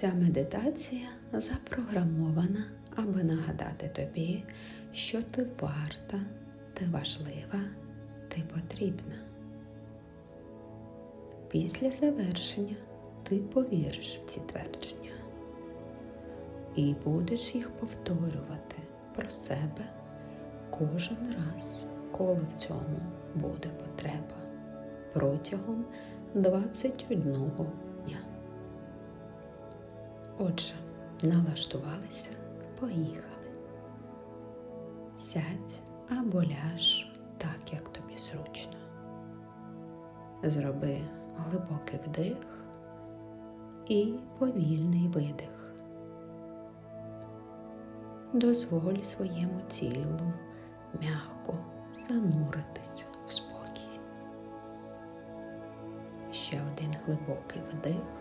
Ця медитація запрограмована, аби нагадати тобі, що ти варта, ти важлива, ти потрібна. Після завершення ти повіриш в ці твердження і будеш їх повторювати про себе кожен раз, коли в цьому буде потреба протягом 21 дня. Отже, налаштувалися, поїхали. Сядь або ляж так, як тобі зручно. Зроби глибокий вдих і повільний видих. Дозволь своєму тілу м'яко зануритись в спокій. Ще один глибокий вдих.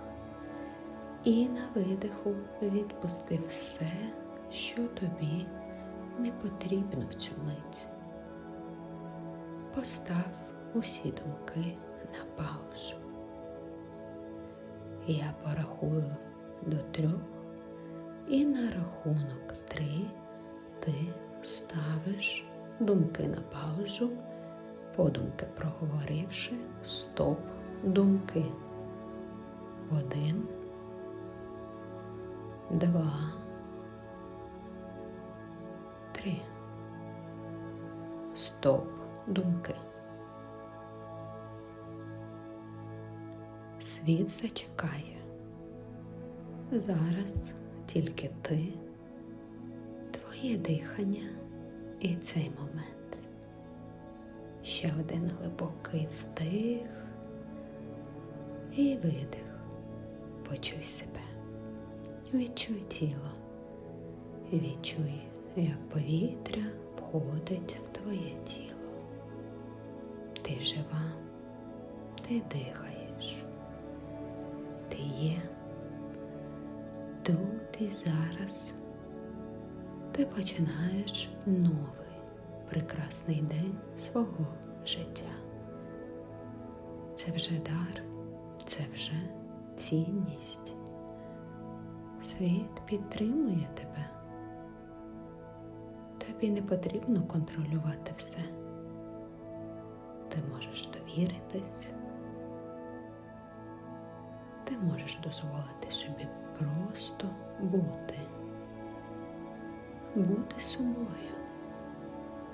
І на видиху відпусти все, що тобі не потрібно в цю мить. Постав усі думки на паузу. Я порахую до трьох, і на рахунок три ти ставиш думки на паузу, подумки проговоривши стоп думки. Один два, три. Стоп, думки. Світ зачекає. Зараз тільки ти, твоє дихання і цей момент. Ще один глибокий вдих і видих. Почуй себе. Відчуй тіло. Відчуй, як повітря входить в твоє тіло. Ти жива, ти дихаєш, ти є тут і зараз. Ти починаєш новий прекрасний день свого життя. Це вже дар, це вже цінність. Світ підтримує тебе. Тобі не потрібно контролювати все. Ти можеш довіритись, ти можеш дозволити собі просто бути, бути собою,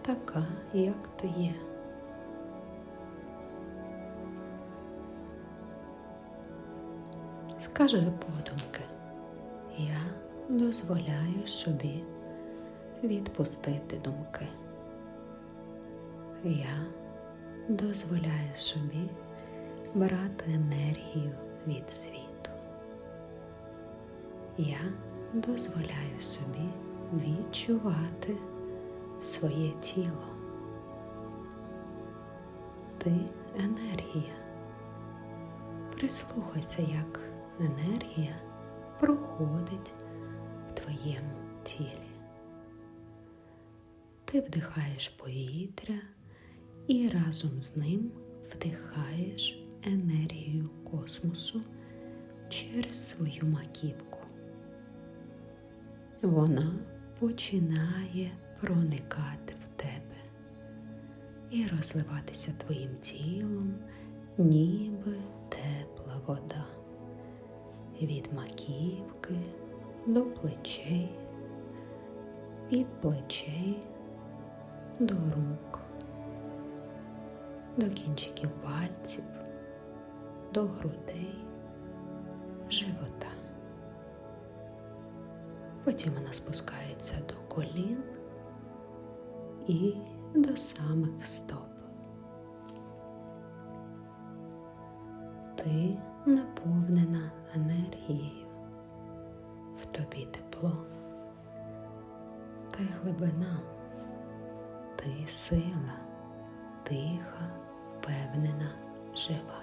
така, як ти є. Скажи подумки. Я дозволяю собі відпустити думки. Я дозволяю собі брати енергію від світу. Я дозволяю собі відчувати своє тіло. Ти енергія. Прислухайся, як енергія проходить в твоєму тілі. Ти вдихаєш повітря і разом з ним вдихаєш енергію космосу через свою маківку. Вона починає проникати в тебе і розливатися твоїм тілом, ніби тепла вода від маківки до плечей, від плечей до рук, до кінчиків пальців, до грудей, живота. Потім вона спускається до колін і до самих стоп. Ти наповнена енергією, в тобі тепло, ти глибина, ти сила, тиха, впевнена, жива.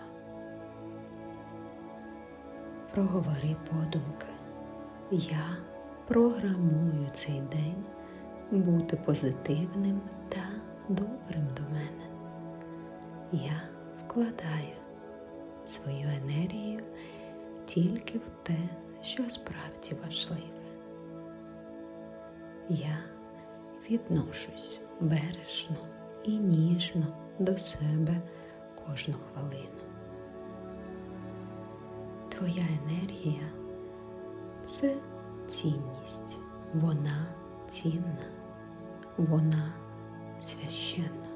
Проговори подумки. Я програмую цей день бути позитивним та добрим до мене. Я вкладаю свою енергію тільки в те, що справді важливе. Я відношусь бережно і ніжно до себе кожну хвилину. Твоя енергія це цінність, вона цінна, вона священна.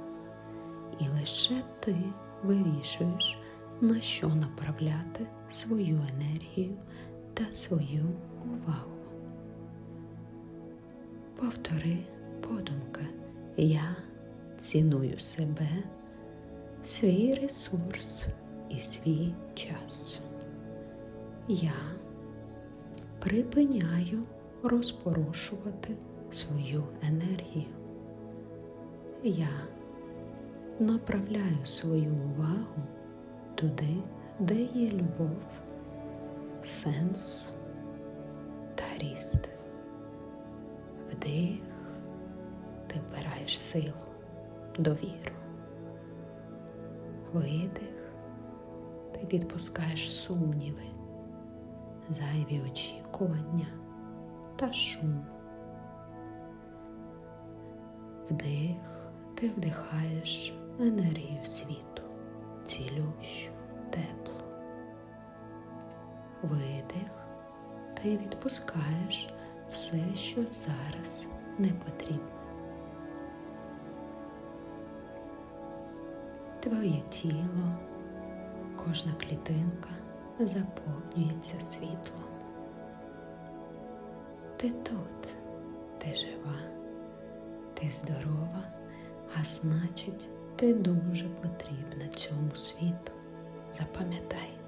І лише ти вирішуєш, на що направляти свою енергію та свою увагу. Повтори подумки, я ціную себе, свій ресурс і свій час. Я припиняю розпорошувати свою енергію. Я направляю свою увагу туди, де є любов, сенс та ріст. Вдих, ти вбираєш силу, довіру. Видих, ти відпускаєш сумніви, зайві очікування та шум. Вдих, ти вдихаєш енергію світу, цілющу, теплу. Видих, ти відпускаєш все, що зараз не потрібно. Твоє тіло, кожна клітинка заповнюється світлом. Ти тут, ти жива, ти здорова, а значить, ти дуже потрібна цьому світу. Запам'ятай,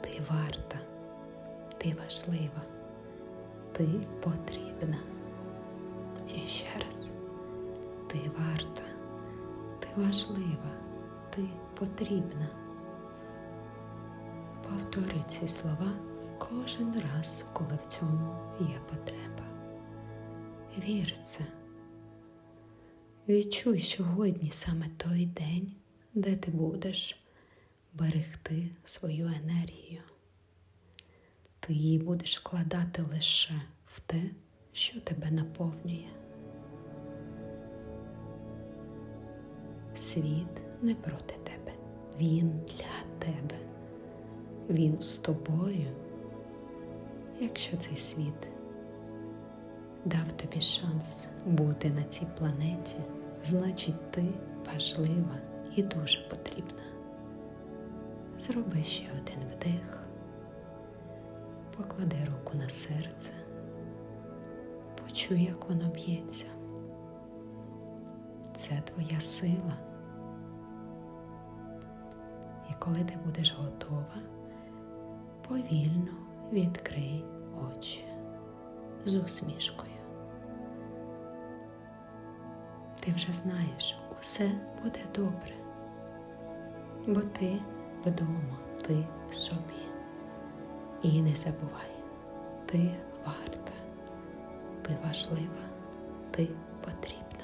ти варта, ти важлива, ти потрібна. І ще раз, ти варта, ти важлива, ти потрібна. Повтори ці слова кожен раз, коли в цьому є потреба. Вір це. Відчуй сьогодні саме той день, де ти будеш берегти свою енергію. Ти її будеш вкладати лише в те, що тебе наповнює. Світ не проти тебе, він для тебе. Він з тобою, якщо цей світ дав тобі шанс бути на цій планеті, значить ти важлива і дуже потрібна. Зроби ще один вдих, поклади руку на серце, почуй, як воно б'ється. Це твоя сила. І коли ти будеш готова, повільно відкрий очі з усмішкою. Ти вже знаєш, усе буде добре, бо ти вдома, ти в собі. І не забувай, ти варта, ти важлива, ти потрібна.